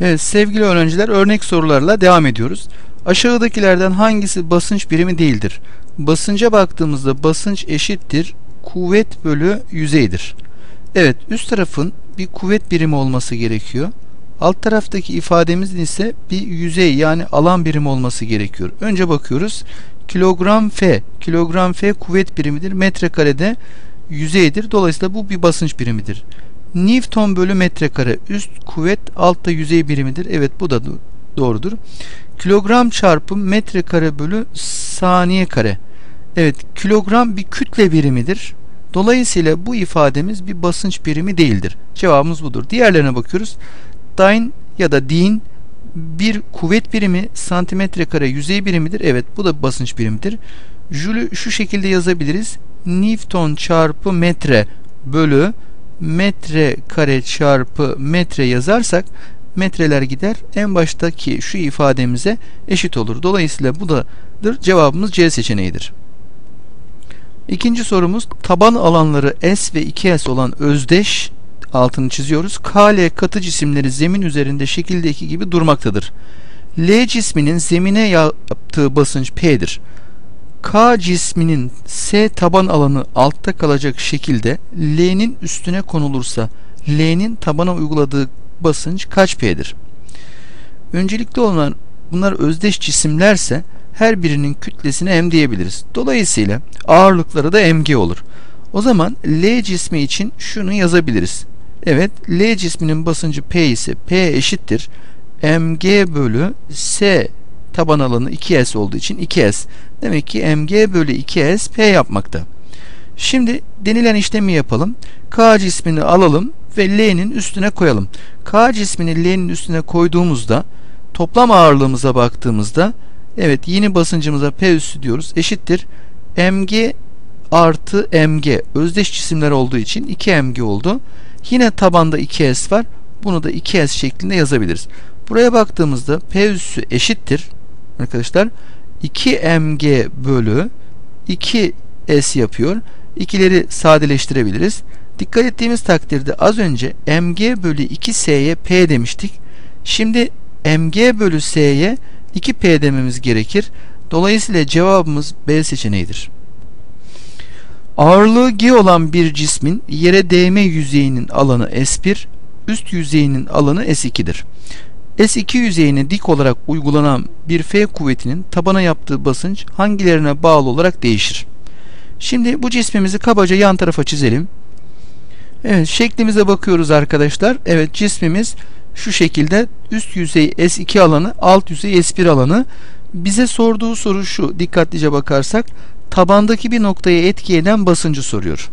Evet sevgili öğrenciler örnek sorularla devam ediyoruz. Aşağıdakilerden hangisi basınç birimi değildir? Basınca baktığımızda basınç eşittir kuvvet bölü yüzeydir. Evet üst tarafın bir kuvvet birimi olması gerekiyor. Alt taraftaki ifademizin ise bir yüzey yani alan birimi olması gerekiyor. Önce bakıyoruz. Kilogram F. Kilogram F kuvvet birimidir. Metrekarede yüzeydir. Dolayısıyla bu bir basınç birimidir. Newton bölü metrekare üst kuvvet altta yüzey birimidir. Evet bu da doğrudur. Kilogram çarpı metrekare bölü saniye kare. Evet kilogram bir kütle birimidir. Dolayısıyla bu ifademiz bir basınç birimi değildir. Cevabımız budur. Diğerlerine bakıyoruz. Dyne ya da din bir kuvvet birimi santimetre kare yüzey birimidir. Evet bu da basınç birimidir. Jülü şu şekilde yazabiliriz. Newton çarpı metre bölü metre kare çarpı metre yazarsak metreler gider. En baştaki şu ifademize eşit olur. Dolayısıyla bu dadır. Cevabımız C seçeneğidir. İkinci sorumuz taban alanları S ve 2S olan özdeş altını çiziyoruz. KL katı cisimleri zemin üzerinde şekildeki gibi durmaktadır. L cisminin zemine yaptığı basınç P'dir. K cisminin S taban alanı altta kalacak şekilde L'nin üstüne konulursa L'nin tabana uyguladığı basınç kaç P'dir? Öncelikli olan bunlar özdeş cisimlerse her birinin kütlesine m diyebiliriz. Dolayısıyla ağırlıkları da mg olur. O zaman L cismi için şunu yazabiliriz. Evet L cisminin basıncı P ise P eşittir mg bölü S taban alanı 2S olduğu için 2S. Demek ki mg bölü 2S P yapmakta. Şimdi denilen işlemi yapalım. K cismini alalım ve L'nin üstüne koyalım. K cismini L'nin üstüne koyduğumuzda toplam ağırlığımıza baktığımızda evet yeni basıncımıza P üssü diyoruz. Eşittir mg artı mg özdeş cisimler olduğu için 2 mg oldu. Yine tabanda 2s var. Bunu da 2s şeklinde yazabiliriz. Buraya baktığımızda P üssü eşittir arkadaşlar 2mg bölü 2s yapıyor. İkileri sadeleştirebiliriz. Dikkat ettiğimiz takdirde az önce mg bölü 2s'ye p demiştik. Şimdi mg bölü s'ye 2p dememiz gerekir. Dolayısıyla cevabımız B seçeneğidir. Ağırlığı G olan bir cismin yere değme yüzeyinin alanı S1, üst yüzeyinin alanı S2'dir. S2 yüzeyine dik olarak uygulanan bir F kuvvetinin tabana yaptığı basınç hangilerine bağlı olarak değişir? Şimdi bu cismimizi kabaca yan tarafa çizelim. Evet şeklimize bakıyoruz arkadaşlar. Evet cismimiz şu şekilde üst yüzey S2 alanı alt yüzey S1 alanı. Bize sorduğu soru şu dikkatlice bakarsak tabandaki bir noktaya etki eden basıncı soruyor.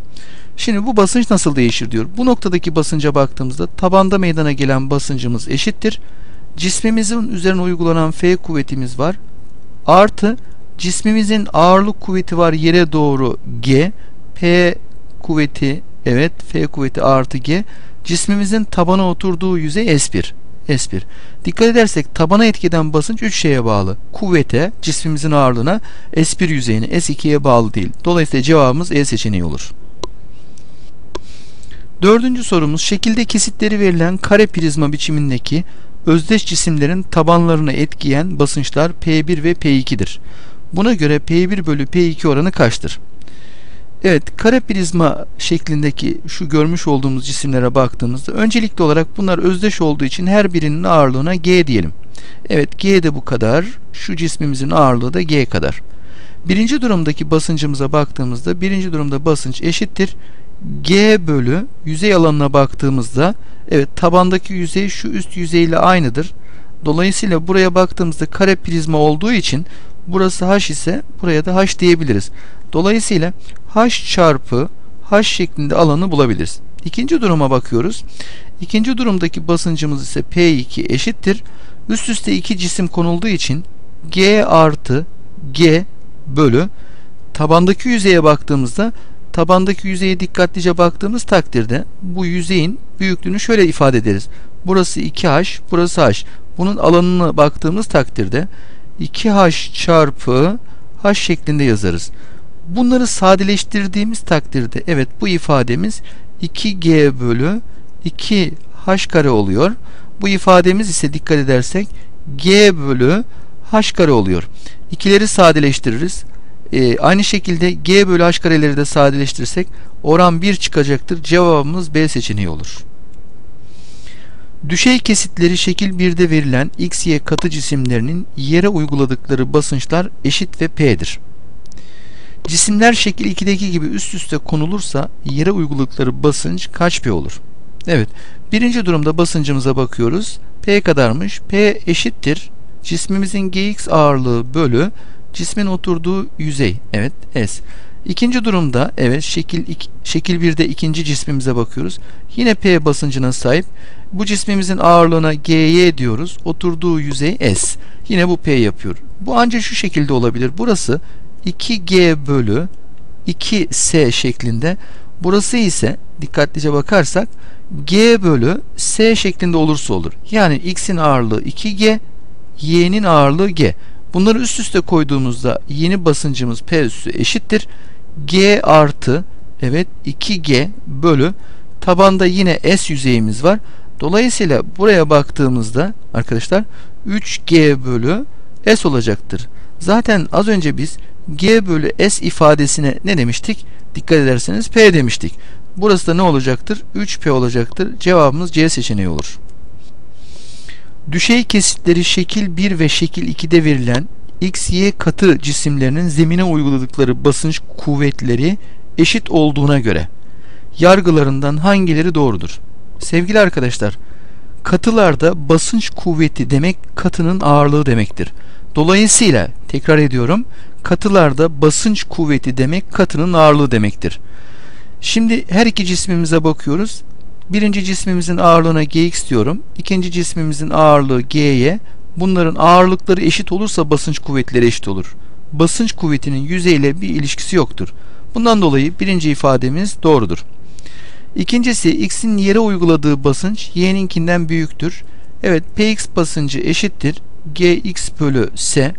Şimdi bu basınç nasıl değişir diyor. Bu noktadaki basınca baktığımızda tabanda meydana gelen basıncımız eşittir. Cismimizin üzerine uygulanan F kuvvetimiz var. Artı cismimizin ağırlık kuvveti var yere doğru G. P kuvveti evet F kuvveti artı G. Cismimizin tabana oturduğu yüzey S1. S1. Dikkat edersek tabana etkeden basınç 3 şeye bağlı. Kuvvete, cismimizin ağırlığına, S1 yüzeyine, S2'ye bağlı değil. Dolayısıyla cevabımız E seçeneği olur. Dördüncü sorumuz şekilde kesitleri verilen kare prizma biçimindeki özdeş cisimlerin tabanlarına etkileyen basınçlar P1 ve P2'dir. Buna göre P1 bölü P2 oranı kaçtır? Evet, kare prizma şeklindeki şu görmüş olduğumuz cisimlere baktığımızda öncelikli olarak bunlar özdeş olduğu için her birinin ağırlığına G diyelim. Evet, G de bu kadar. Şu cismimizin ağırlığı da G kadar. Birinci durumdaki basıncımıza baktığımızda birinci durumda basınç eşittir. G bölü yüzey alanına baktığımızda evet tabandaki yüzey şu üst yüzeyle aynıdır. Dolayısıyla buraya baktığımızda kare prizma olduğu için burası h ise buraya da h diyebiliriz. Dolayısıyla h çarpı h şeklinde alanı bulabiliriz. İkinci duruma bakıyoruz. İkinci durumdaki basıncımız ise P2 eşittir. Üst üste iki cisim konulduğu için G artı G bölü tabandaki yüzeye baktığımızda tabandaki yüzeye dikkatlice baktığımız takdirde bu yüzeyin büyüklüğünü şöyle ifade ederiz. Burası 2H, burası H. Bunun alanına baktığımız takdirde 2H çarpı H şeklinde yazarız. Bunları sadeleştirdiğimiz takdirde evet bu ifademiz 2G bölü 2H kare oluyor. Bu ifademiz ise dikkat edersek G bölü H kare oluyor. İkileri sadeleştiririz. Ee, aynı şekilde G bölü H kareleri de sadeleştirirsek oran 1 çıkacaktır. Cevabımız B seçeneği olur. Düşey kesitleri şekil 1'de verilen x, y katı cisimlerinin yere uyguladıkları basınçlar eşit ve P'dir. Cisimler şekil 2'deki gibi üst üste konulursa yere uyguladıkları basınç kaç P olur? Evet, birinci durumda basıncımıza bakıyoruz. P kadarmış. P eşittir. Cismimizin Gx ağırlığı bölü cismin oturduğu yüzey. Evet, S. İkinci durumda evet şekil iki, şekil 1'de ikinci cismimize bakıyoruz. Yine P basıncına sahip. Bu cismimizin ağırlığına GY diyoruz. Oturduğu yüzey S. Yine bu P yapıyor. Bu ancak şu şekilde olabilir. Burası 2G bölü 2S şeklinde. Burası ise dikkatlice bakarsak G bölü S şeklinde olursa olur. Yani X'in ağırlığı 2G, Y'nin ağırlığı G. Bunları üst üste koyduğumuzda yeni basıncımız P üssü eşittir. G artı evet 2G bölü tabanda yine S yüzeyimiz var. Dolayısıyla buraya baktığımızda arkadaşlar 3G bölü S olacaktır. Zaten az önce biz G bölü S ifadesine ne demiştik? Dikkat ederseniz P demiştik. Burası da ne olacaktır? 3P olacaktır. Cevabımız C seçeneği olur. Düşey kesitleri şekil 1 ve şekil 2'de verilen X, Y katı cisimlerinin zemine uyguladıkları basınç kuvvetleri eşit olduğuna göre yargılarından hangileri doğrudur? Sevgili arkadaşlar, katılarda basınç kuvveti demek katının ağırlığı demektir. Dolayısıyla tekrar ediyorum, katılarda basınç kuvveti demek katının ağırlığı demektir. Şimdi her iki cismimize bakıyoruz. Birinci cismimizin ağırlığına Gx diyorum. İkinci cismimizin ağırlığı G'ye. Bunların ağırlıkları eşit olursa basınç kuvvetleri eşit olur. Basınç kuvvetinin yüzeyle bir ilişkisi yoktur. Bundan dolayı birinci ifademiz doğrudur. İkincisi x'in yere uyguladığı basınç y'ninkinden büyüktür. Evet px basıncı eşittir gx bölü s.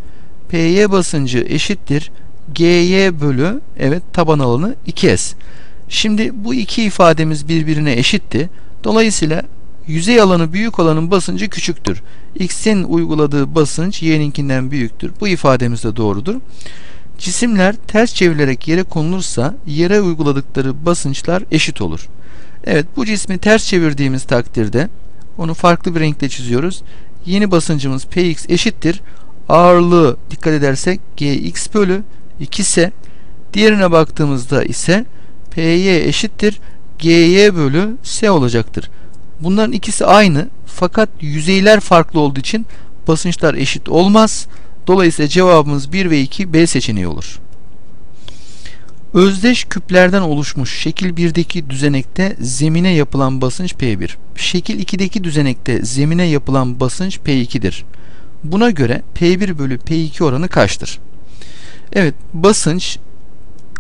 py basıncı eşittir gy bölü evet taban alanı 2s. Şimdi bu iki ifademiz birbirine eşitti. Dolayısıyla yüzey alanı büyük olanın basıncı küçüktür. X'in uyguladığı basınç y'ninkinden büyüktür. Bu ifademiz de doğrudur. Cisimler ters çevrilerek yere konulursa yere uyguladıkları basınçlar eşit olur. Evet bu cismi ters çevirdiğimiz takdirde onu farklı bir renkle çiziyoruz. Yeni basıncımız Px eşittir. Ağırlığı dikkat edersek Gx bölü 2 ise diğerine baktığımızda ise Py eşittir Gy bölü S olacaktır. Bunların ikisi aynı fakat yüzeyler farklı olduğu için basınçlar eşit olmaz. Dolayısıyla cevabımız 1 ve 2 B seçeneği olur. Özdeş küplerden oluşmuş şekil 1'deki düzenekte zemine yapılan basınç P1. Şekil 2'deki düzenekte zemine yapılan basınç P2'dir. Buna göre P1 bölü P2 oranı kaçtır? Evet basınç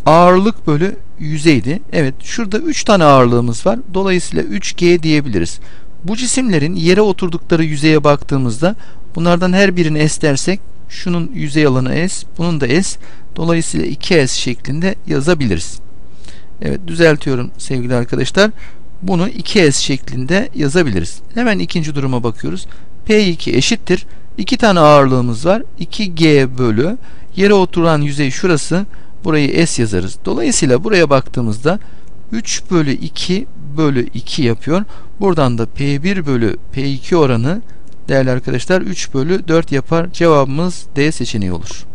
ağırlık bölü yüzeydi. Evet şurada 3 tane ağırlığımız var. Dolayısıyla 3G diyebiliriz. Bu cisimlerin yere oturdukları yüzeye baktığımızda bunlardan her birini S dersek şunun yüzey alanı S, bunun da S. Dolayısıyla 2S şeklinde yazabiliriz. Evet düzeltiyorum sevgili arkadaşlar. Bunu 2S şeklinde yazabiliriz. Hemen ikinci duruma bakıyoruz. P2 eşittir. 2 tane ağırlığımız var. 2G bölü yere oturan yüzey şurası. Burayı S yazarız. Dolayısıyla buraya baktığımızda 3 bölü 2 bölü 2 yapıyor. Buradan da P1 bölü P2 oranı değerli arkadaşlar 3 bölü 4 yapar. Cevabımız D seçeneği olur.